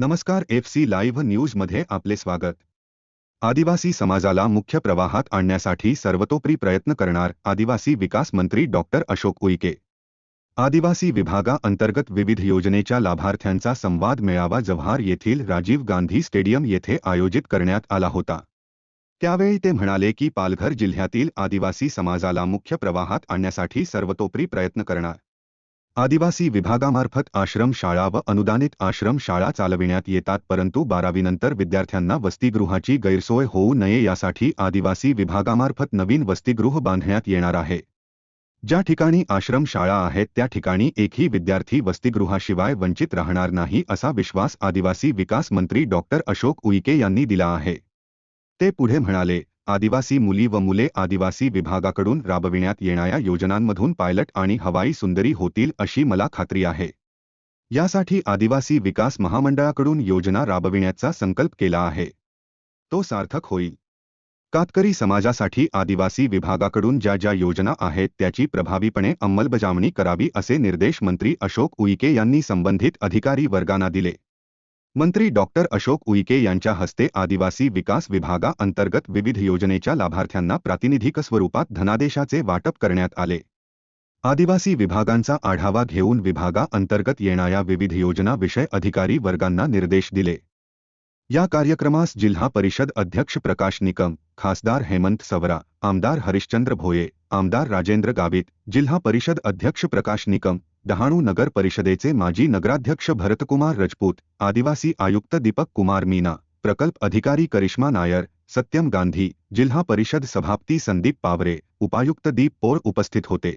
नमस्कार F C live न्यूजमध्ये आपले स्वागत. आदिवासी समाजाला मुख्य प्रवाहात आणण्यासाठी सर्वतोपरी प्रयत्न करणार आदिवासी विकास मंत्री डॉक्टर अशोक उईके. आदिवासी विभागा अंतर्गत विविध योजनेच्या लाभार्थ्यांचा संवाद मेळावा जव्हार येथील राजीव गांधी स्टेडियम येथे आयोजित करण्यात आला होता. त्यावेळी ते म्हणाले की पालघर जिल्ह्यातील आदिवासी समाजाला मुख्य प्रवाहात आणण्यासाठी सर्वतोपरी प्रयत्न करणार. आदिवासी विभागामार्फत आश्रम शाळा व अनुदानित आश्रम शाळा चालविण्यात येतात परंतु बारावीनंतर विद्यार्थ्यांना वसतिगृहाची गैरसोय होऊ नये यासाठी आदिवासी विभागामार्फत नवीन वसतिगृह बांधण्यात येणार आहे. ज्या ठिकाणी आश्रमशाळा आहेत त्या ठिकाणी एकही विद्यार्थी वसतिगृहाशिवाय वंचित राहणार नाही असा विश्वास आदिवासी विकास मंत्री डॉक्टर अशोक उईके यांनी दिला आहे. ते पुढे म्हणाले आदिवासी मुली व मुले आदिवासी विभागाकडून राबविण्यात येणाऱ्या योजनांमधून पायलट आणि हवाई सुंदरी होतील अशी मला खात्री आहे. यासाठी आदिवासी विकास महामंडळाकडून योजना राबविण्याचा संकल्प केला आहे. तो सार्थक होईल. कातकरी समाजासाठी आदिवासी विभागाकडून ज्या ज्या योजना आहेत त्याची प्रभावीपणे अंमलबजावणी करावी असे निर्देश मंत्री अशोक उईके यांनी संबंधित अधिकारी वर्गांना दिले. मंत्री डॉक्टर अशोक उईके यांच्या हस्ते आदिवासी विकास विभागाअंतर्गत विविध योजनेच्या लाभार्थ्यांना प्रातिनिधिक स्वरूपात धनादेशाचे वाटप करण्यात आले. आदिवासी विभागांचा आढावा घेऊन विभागाअंतर्गत येणाऱ्या विविध योजना विषय अधिकारी वर्गांना निर्देश दिले. या कार्यक्रमास जिल्हा परिषद अध्यक्ष प्रकाश निकम खासदार हेमंत सवरा आमदार हरिश्चंद्र भोये आमदार राजेंद्र गावित जिल्हा परिषद अध्यक्ष प्रकाश निकम डहाणू नगर परिषदेचे माजी नगराध्यक्ष भरतकुमार रजपूत आदिवासी आयुक्त दीपक कुमार मीना प्रकल्प अधिकारी करिश्मा नायर सत्यम गांधी जिल्हा परिषद सभापती संदीप पावरे उपायुक्त दीप पोर उपस्थित होते.